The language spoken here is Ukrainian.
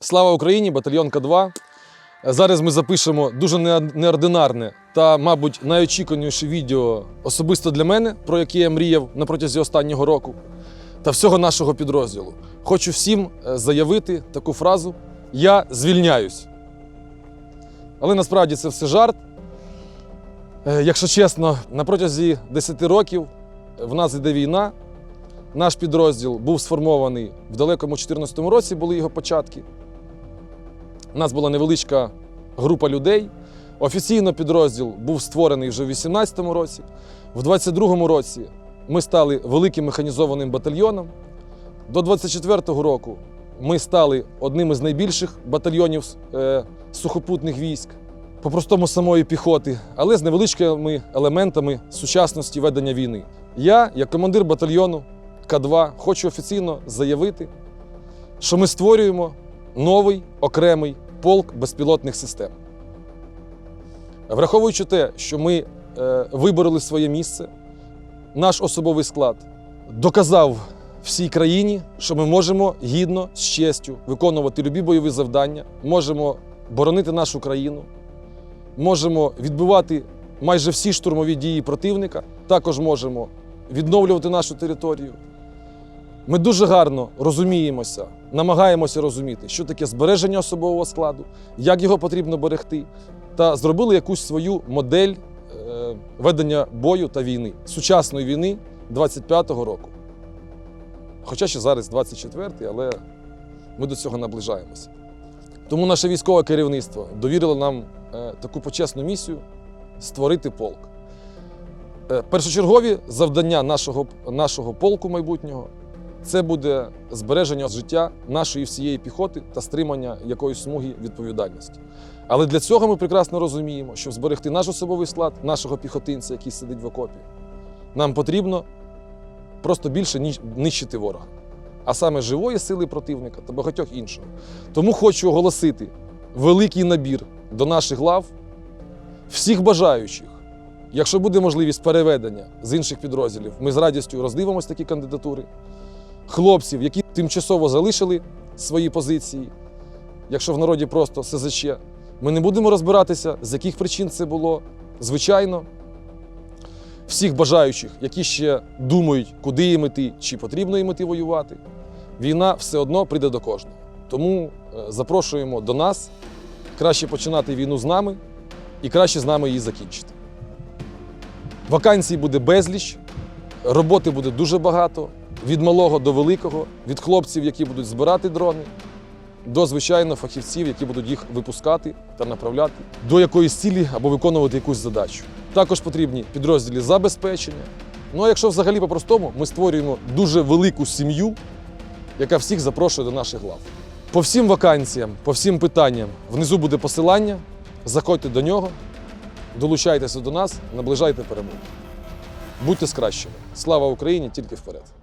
Слава Україні, батальйон К2. Зараз ми запишемо дуже неординарне та, мабуть, найочікуваніше відео особисто для мене, про яке я мріяв на протязі останнього року та всього нашого підрозділу. Хочу всім е, заявити таку фразу: Я звільняюсь. Але насправді це все жарт. Е, Якщо чесно, на протязі 10 років в нас іде війна. Наш підрозділ був сформований в далекому 2014 році, були його початки. У нас була невеличка група людей. Офіційно підрозділ був створений вже в 2018 році. В 2022 році ми стали великим механізованим батальйоном. До 2024 року ми стали одним із найбільших батальйонів е, сухопутних військ, по-простому самої піхоти, але з невеличкими елементами сучасності ведення війни. Я, як командир батальйону К2, хочу офіційно заявити, що ми створюємо новий окремий полк безпілотних систем. Враховуючи те, що ми е, вибороли своє місце, наш особовий склад доказав всій країні, що ми можемо гідно з честю виконувати любі бойові завдання, можемо боронити нашу країну, можемо відбивати майже всі штурмові дії противника, також можемо відновлювати нашу територію. Ми дуже гарно розуміємося, намагаємося розуміти, що таке збереження особового складу, як його потрібно берегти, та зробили якусь свою модель е, ведення бою та війни, сучасної війни 25-го року. Хоча ще зараз 24-й, але ми до цього наближаємося. Тому наше військове керівництво довірило нам е, таку почесну місію створити полк. Е, першочергові завдання нашого, нашого полку майбутнього це буде збереження життя нашої всієї піхоти та стримання якоїсь смуги відповідальності. Але для цього ми прекрасно розуміємо, щоб зберегти наш особовий склад, нашого піхотинця, який сидить в окопі, нам потрібно просто більше нищити ворога, а саме живої сили противника та багатьох іншого. Тому хочу оголосити великий набір до наших лав всіх бажаючих. Якщо буде можливість переведення з інших підрозділів, ми з радістю роздивимось такі кандидатури. Хлопців, які тимчасово залишили свої позиції, якщо в народі просто СЗЧ, ми не будемо розбиратися, з яких причин це було. Звичайно, всіх бажаючих, які ще думають, куди їм іти, чи потрібно їм іти воювати, війна все одно прийде до кожного. Тому е, запрошуємо до нас краще починати війну з нами і краще з нами її закінчити. Вакансій буде безліч, роботи буде дуже багато, від малого до великого, від хлопців, які будуть збирати дрони, до звичайно фахівців, які будуть їх випускати та направляти до якоїсь цілі або виконувати якусь задачу. Також потрібні підрозділі забезпечення. Ну а якщо взагалі по-простому, ми створюємо дуже велику сім'ю, яка всіх запрошує до наших лав. По всім вакансіям, по всім питанням внизу буде посилання. Заходьте до нього, долучайтеся до нас, наближайте перемогу. Будьте з кращими. Слава Україні! Тільки вперед!